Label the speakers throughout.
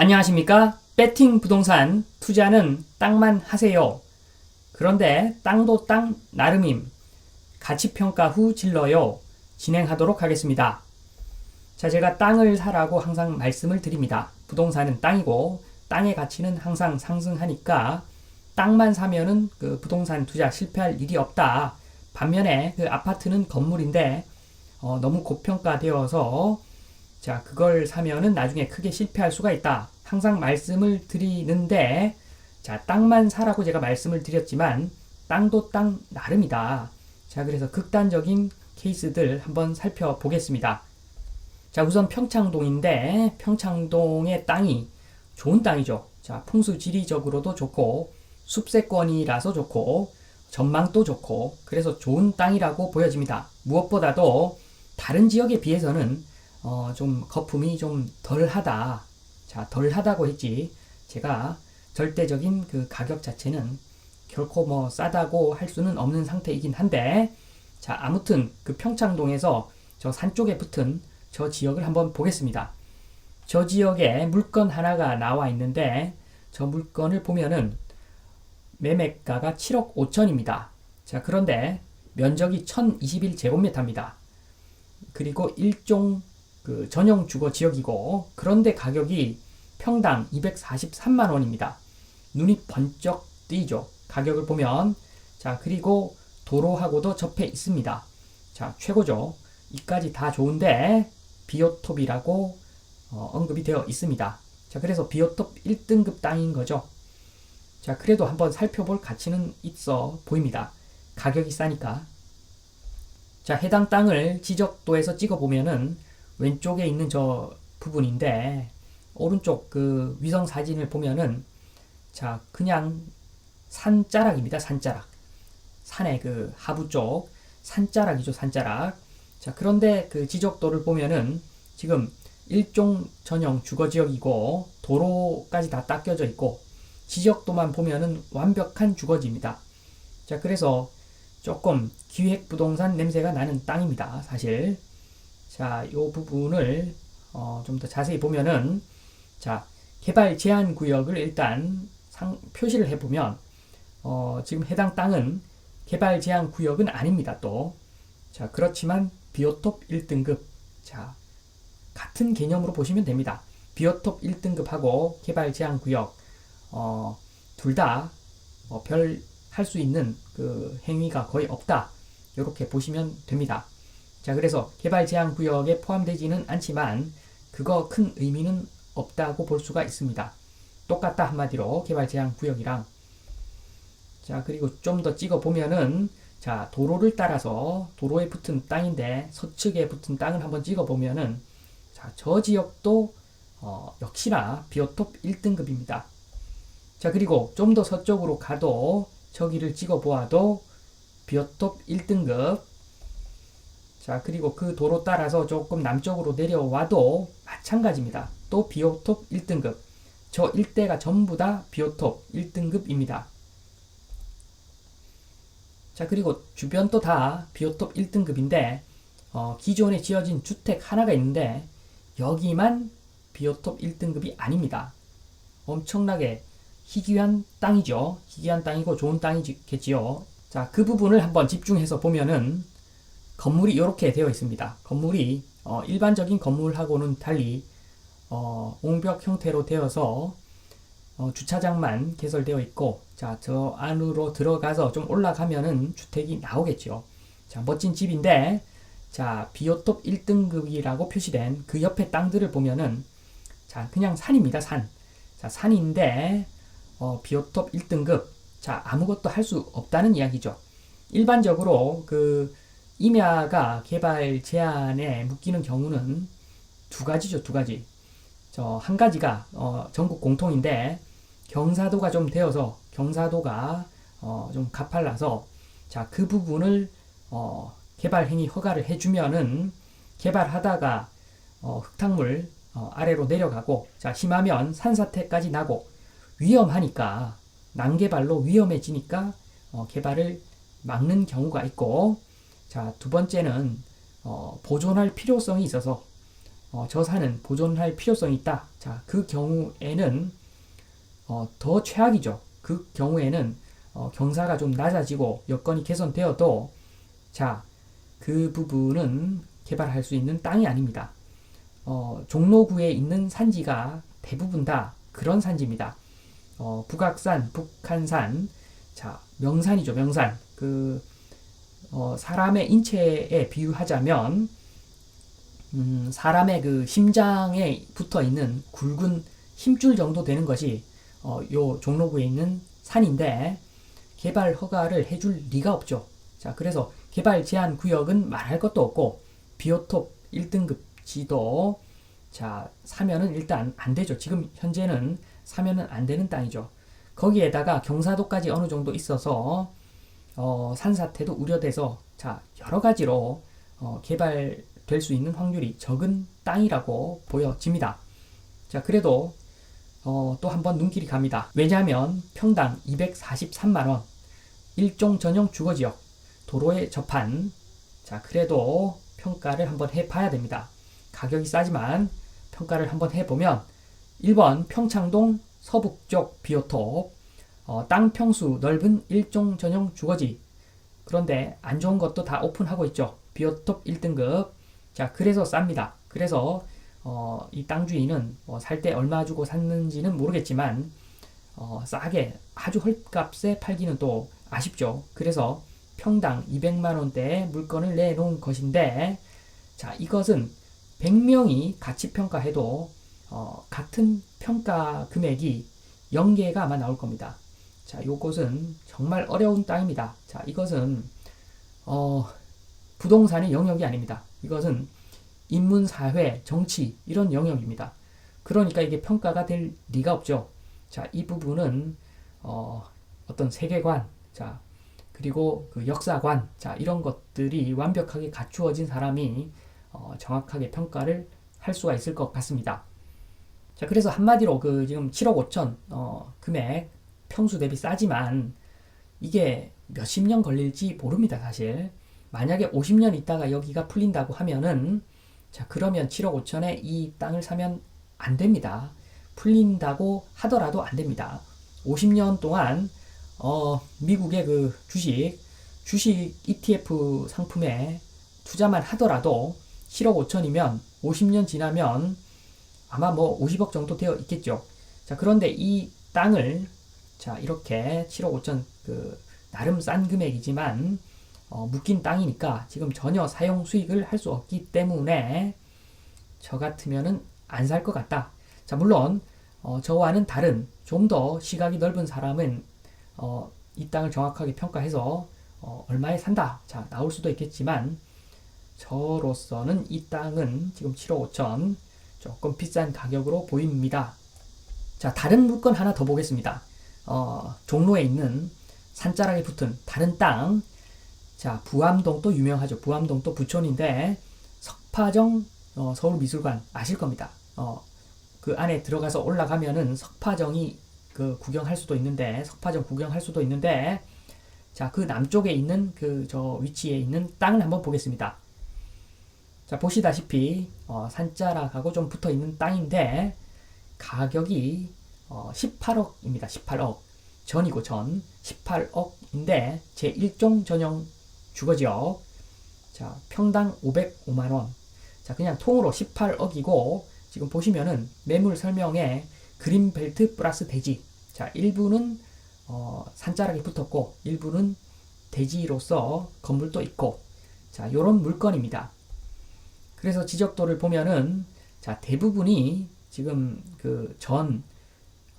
Speaker 1: 안녕하십니까? 배팅 부동산 투자는 땅만 하세요. 그런데 땅도 땅 나름임. 가치평가 후 질러요. 진행하도록 하겠습니다. 자, 제가 땅을 사라고 항상 말씀을 드립니다. 부동산은 땅이고 땅의 가치는 항상 상승하니까 땅만 사면은 그 부동산 투자 실패할 일이 없다. 반면에 그 아파트는 건물인데 어, 너무 고평가되어서 자, 그걸 사면은 나중에 크게 실패할 수가 있다. 항상 말씀을 드리는데, 자, 땅만 사라고 제가 말씀을 드렸지만, 땅도 땅 나름이다. 자, 그래서 극단적인 케이스들 한번 살펴보겠습니다. 자, 우선 평창동인데, 평창동의 땅이 좋은 땅이죠. 자, 풍수 지리적으로도 좋고, 숲세권이라서 좋고, 전망도 좋고, 그래서 좋은 땅이라고 보여집니다. 무엇보다도 다른 지역에 비해서는 어, 좀 거품이 좀 덜하다. 자, 덜하다고 했지. 제가 절대적인 그 가격 자체는 결코 뭐 싸다고 할 수는 없는 상태이긴 한데, 자, 아무튼 그 평창동에서 저 산 쪽에 붙은 저 지역을 한번 보겠습니다. 저 지역에 물건 하나가 나와 있는데, 저 물건을 보면은 매매가가 7억 5천입니다. 자, 그런데 면적이 1021제곱미터입니다. 그리고 일종 그 전용 주거 지역이고 그런데 가격이 평당 243만 원입니다. 눈이 번쩍 뜨이죠. 가격을 보면 자 그리고 도로하고도 접해 있습니다. 자 최고죠. 이까지 다 좋은데 비오톱이라고 어, 언급이 되어 있습니다. 자 그래서 비오톱 1등급 땅인 거죠. 자 그래도 한번 살펴볼 가치는 있어 보입니다. 가격이 싸니까. 자 해당 땅을 지적도에서 찍어 보면은 왼쪽에 있는 저 부분인데 오른쪽 그 위성 사진을 보면은 자 그냥 산자락입니다 산자락. 산의 그 하부 쪽 산자락이죠 산자락. 자 그런데 그 지적도를 보면은 지금 일종 전용 주거 지역이고 도로까지 다 닦여져 있고 지적도만 보면은 완벽한 주거지입니다. 자 그래서 조금 기획 부동산 냄새가 나는 땅입니다 사실 자, 이 부분을 어, 좀 더 자세히 보면은 자, 개발 제한 구역을 일단 상, 표시를 해보면 어, 지금 해당 땅은 개발 제한 구역은 아닙니다. 또 자, 그렇지만 비오톱 1등급 자, 같은 개념으로 보시면 됩니다. 비오톱 1등급하고 개발 제한 구역 어, 둘다 어, 별할 수 있는 그 행위가 거의 없다. 이렇게 보시면 됩니다. 자, 그래서 개발 제한 구역에 포함되지는 않지만 그거 큰 의미는 없다고 볼 수가 있습니다. 똑같다 한마디로 개발 제한 구역이랑 자, 그리고 좀 더 찍어 보면은 자, 도로를 따라서 도로에 붙은 땅인데 서측에 붙은 땅을 한번 찍어 보면은 자, 저 지역도 어, 역시나 비오톱 1등급입니다. 자, 그리고 좀 더 서쪽으로 가도 저기를 찍어 보아도 비오톱 1등급 자, 그리고 그 도로 따라서 조금 남쪽으로 내려와도 마찬가지입니다. 또 비오톱 1등급. 저 일대가 전부 다 비오톱 1등급입니다. 자, 그리고 주변도 다 비오톱 1등급인데, 어, 기존에 지어진 주택 하나가 있는데, 여기만 비오톱 1등급이 아닙니다. 엄청나게 희귀한 땅이죠. 희귀한 땅이고 좋은 땅이겠지요. 자, 그 부분을 한번 집중해서 보면은, 건물이 이렇게 되어 있습니다. 건물이 어, 일반적인 건물하고는 달리 어, 옹벽 형태로 되어서 어, 주차장만 개설되어 있고 자, 저 안으로 들어가서 좀 올라가면은 주택이 나오겠죠. 자, 멋진 집인데 자, 비오톱 1등급이라고 표시된 그 옆에 땅들을 보면은 자, 그냥 산입니다. 산. 자, 산인데 어, 비오톱 1등급. 자, 아무것도 할 수 없다는 이야기죠. 일반적으로 그 임야가 개발 제한에 묶이는 경우는 두 가지죠, 두 가지. 저 한 가지가 어, 전국 공통인데 경사도가 좀 되어서 경사도가 어, 좀 가팔라서 자 그 부분을 어, 개발 행위 허가를 해주면은 개발하다가 어, 흙탕물 어, 아래로 내려가고 자 심하면 산사태까지 나고 위험하니까 난개발로 위험해지니까 어, 개발을 막는 경우가 있고 자, 두 번째는 어, 보존할 필요성이 있어서 어, 저 산은 보존할 필요성이 있다. 자, 그 경우에는 어, 더 최악이죠. 그 경우에는 어, 경사가 좀 낮아지고 여건이 개선되어도 자, 그 부분은 개발할 수 있는 땅이 아닙니다. 어, 종로구에 있는 산지가 대부분 다 그런 산지입니다. 어, 북악산, 북한산, 자, 명산이죠, 명산. 그, 어, 사람의 인체에 비유하자면, 음, 사람의 그 심장에 붙어 있는 굵은 힘줄 정도 되는 것이, 어, 요 종로구에 있는 산인데, 개발 허가를 해줄 리가 없죠. 자, 그래서 개발 제한 구역은 말할 것도 없고, 비오톱 1등급 지도, 자, 사면은 일단 안 되죠. 지금 현재는 사면은 안 되는 땅이죠. 거기에다가 경사도까지 어느 정도 있어서 어, 산사태도 우려돼서 자 여러 가지로 어, 개발될 수 있는 확률이 적은 땅이라고 보여집니다. 자 그래도 어, 또 한번 눈길이 갑니다. 왜냐하면 평당 243만 원 일종 전용 주거지역 도로에 접한 자 그래도 평가를 한번 해봐야 됩니다. 가격이 싸지만 평가를 한번 해보면 1번 평창동 서북쪽 비오톱 어, 땅 평수 넓은 일종 전용 주거지. 그런데 안 좋은 것도 다 오픈하고 있죠. 비오톱 1등급. 자 그래서 쌉니다. 그래서 어, 이 땅 주인은 어, 살때 얼마 주고 샀는지는 모르겠지만 어, 싸게 아주 헐값에 팔기는 또 아쉽죠. 그래서 평당 200만 원대의 물건을 내놓은 것인데 자 이것은 100명이 가치 평가해도 어, 같은 평가 금액이 0개가 아마 나올 겁니다. 자, 요것은 정말 어려운 땅입니다. 자, 이것은 어, 부동산의 영역이 아닙니다. 이것은 인문, 사회, 정치 이런 영역입니다. 그러니까 이게 평가가 될 리가 없죠. 자, 이 부분은 어, 어떤 세계관, 자, 그리고 그 역사관, 자, 이런 것들이 완벽하게 갖추어진 사람이 어, 정확하게 평가를 할 수가 있을 것 같습니다. 자, 그래서 한마디로 그 지금 7억 5천 어, 금액 평수 대비 싸지만 이게 몇십 년 걸릴지 모릅니다, 사실. 만약에 50년 있다가 여기가 풀린다고 하면은 자, 그러면 7억 5천에 이 땅을 사면 안 됩니다. 풀린다고 하더라도 안 됩니다. 50년 동안 어, 미국의 그 주식 주식 ETF 상품에 투자만 하더라도 7억 5천이면 50년 지나면 아마 뭐 50억 정도 되어 있겠죠. 자, 그런데 이 땅을 자, 이렇게 7억 5천 그 나름 싼 금액이지만 어, 묶인 땅이니까 지금 전혀 사용 수익을 할 수 없기 때문에 저 같으면은 안 살 것 같다. 자, 물론 어, 저와는 다른 좀 더 시각이 넓은 사람은 어, 이 땅을 정확하게 평가해서 어, 얼마에 산다. 자, 나올 수도 있겠지만 저로서는 이 땅은 지금 7억 5천 조금 비싼 가격으로 보입니다. 자, 다른 물건 하나 더 보겠습니다. 어, 종로에 있는 산자락에 붙은 다른 땅. 자, 부암동도 유명하죠. 부암동도 부촌인데 석파정 어, 서울미술관 아실 겁니다. 어, 그 안에 들어가서 올라가면은 석파정이 그 구경할 수도 있는데 석파정 구경할 수도 있는데 자, 그 남쪽에 있는 그 저 위치에 있는 땅을 한번 보겠습니다. 자, 보시다시피 어, 산자락하고 좀 붙어 있는 땅인데 가격이 어, 18억입니다. 18억. 전이고 전 18억인데 제 1종 전용 주거지역. 자, 평당 505만 원. 자, 그냥 통으로 18억이고 지금 보시면은 매물 설명에 그린벨트 플러스 대지. 자, 일부는 어, 산자락이 붙었고 일부는 대지로서 건물도 있고 자, 요런 물건입니다. 그래서 지적도를 보면은 자 대부분이 지금 그 전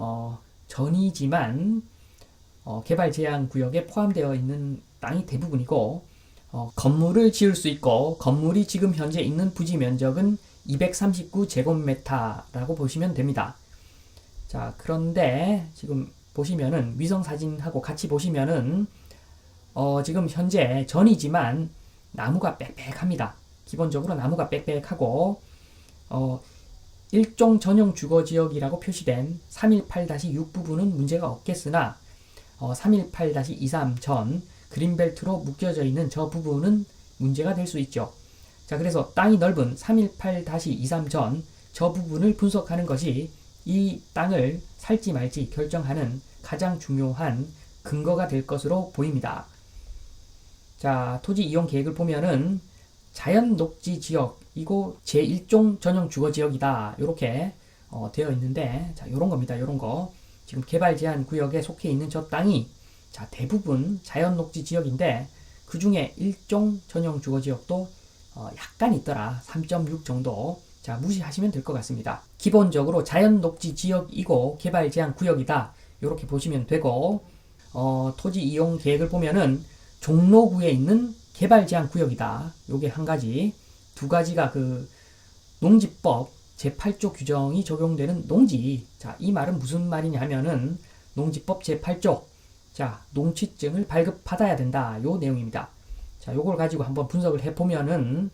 Speaker 1: 어, 전이지만 어, 개발 제한 구역에 포함되어 있는 땅이 대부분이고 어, 건물을 지을 수 있고 건물이 지금 현재 있는 부지 면적은 239제곱미터라고 보시면 됩니다. 자 그런데 지금 보시면은 위성 사진하고 같이 보시면은 어, 지금 현재 전이지만 나무가 빽빽합니다. 기본적으로 나무가 빽빽하고 어, 일종 전용 주거 지역이라고 표시된 318-6 부분은 문제가 없겠으나 어, 318-23 전 그린벨트로 묶여져 있는 저 부분은 문제가 될 수 있죠. 자, 그래서 땅이 넓은 318-23 전 저 부분을 분석하는 것이 이 땅을 살지 말지 결정하는 가장 중요한 근거가 될 것으로 보입니다. 자, 토지 이용 계획을 보면은 자연 녹지 지역 이고 제1종 전용 주거 지역이다. 이렇게 어, 되어 있는데 자, 요런 겁니다. 요런 거. 지금 개발 제한 구역에 속해 있는 저 땅이 자, 대부분 자연 녹지 지역인데 그 중에 1종 전용 주거 지역도 어, 약간 있더라. 3.6 정도. 자, 무시하시면 될 것 같습니다. 기본적으로 자연 녹지 지역이고 개발 제한 구역이다. 이렇게 보시면 되고, 어, 토지 이용 계획을 보면은 종로구에 있는 개발 제한 구역이다. 요게 한 가지. 두 가지가 그 농지법 제8조 규정이 적용되는 농지. 자, 이 말은 무슨 말이냐 하면은 농지법 제8조. 자, 농취증을 발급받아야 된다. 요 내용입니다. 자, 요걸 가지고 한번 분석을 해 보면은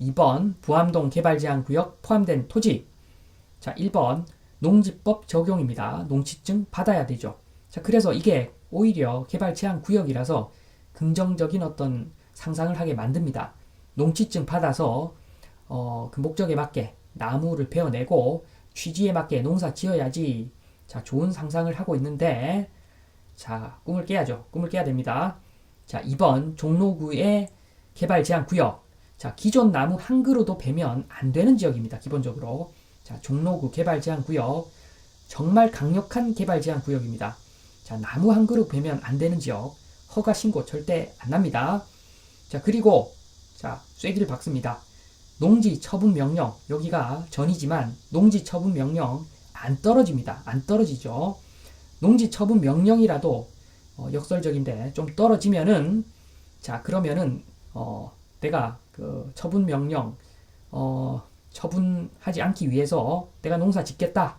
Speaker 1: 2번 부암동 개발 제한 구역 포함된 토지. 자, 1번 농지법 적용입니다. 농취증 받아야 되죠. 자, 그래서 이게 오히려 개발 제한 구역이라서 긍정적인 어떤 상상을 하게 만듭니다. 농취증 받아서 어, 그 목적에 맞게 나무를 베어내고 취지에 맞게 농사 지어야지. 자, 좋은 상상을 하고 있는데 자, 꿈을 깨야죠. 꿈을 깨야 됩니다. 자, 2번 종로구의 개발 제한 구역. 자, 기존 나무 한 그루도 베면 안 되는 지역입니다. 기본적으로. 자, 종로구 개발 제한 구역. 정말 강력한 개발 제한 구역입니다. 자, 나무 한 그루 베면 안 되는 지역. 허가 신고 절대 안 납니다. 자, 그리고 자, 쐐기를 박습니다. 농지 처분 명령. 여기가 전이지만 농지 처분 명령 안 떨어집니다. 안 떨어지죠. 농지 처분 명령이라도 어, 역설적인데 좀 떨어지면은 자, 그러면은 어, 내가 그 처분 명령 어, 처분하지 않기 위해서 내가 농사 짓겠다.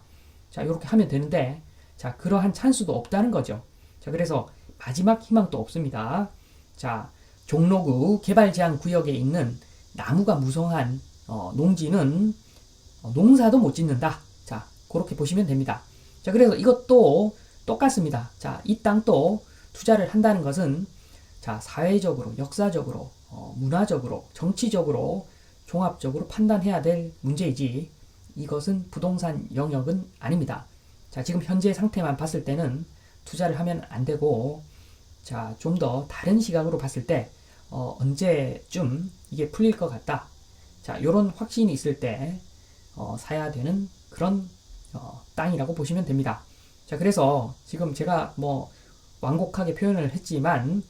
Speaker 1: 자, 이렇게 하면 되는데 자, 그러한 찬스도 없다는 거죠. 자, 그래서 마지막 희망도 없습니다. 자, 종로구 개발 제한 구역에 있는 나무가 무성한 어, 농지는 어, 농사도 못 짓는다. 자, 그렇게 보시면 됩니다. 자, 그래서 이것도 똑같습니다. 자, 이 땅도 투자를 한다는 것은 자, 사회적으로, 역사적으로, 어, 문화적으로, 정치적으로, 종합적으로 판단해야 될 문제이지 이것은 부동산 영역은 아닙니다. 자, 지금 현재 상태만 봤을 때는 투자를 하면 안 되고 자, 좀 더 다른 시각으로 봤을 때 어, 언제쯤 이게 풀릴 것 같다. 자, 요런 확신이 있을 때 어, 사야 되는 그런 어, 땅이라고 보시면 됩니다. 자, 그래서 지금 제가 뭐 완곡하게 표현을 했지만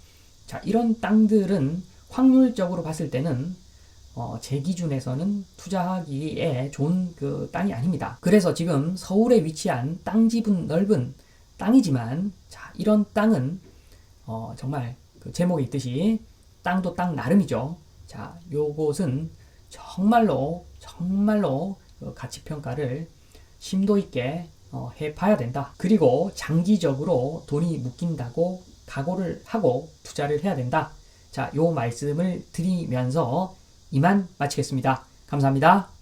Speaker 1: 자, 이런 땅들은 확률적으로 봤을 때는 어, 제 기준에서는 투자하기에 좋은 그 땅이 아닙니다. 그래서 지금 서울에 위치한 땅 지분 넓은 땅이지만 자, 이런 땅은 어, 정말 그 제목에 있듯이 땅도 땅 나름이죠. 자, 요것은 정말로 정말로 그 가치 평가를 심도 있게 어, 해봐야 된다. 그리고 장기적으로 돈이 묶인다고 각오를 하고 투자를 해야 된다. 자, 요 말씀을 드리면서 이만 마치겠습니다. 감사합니다.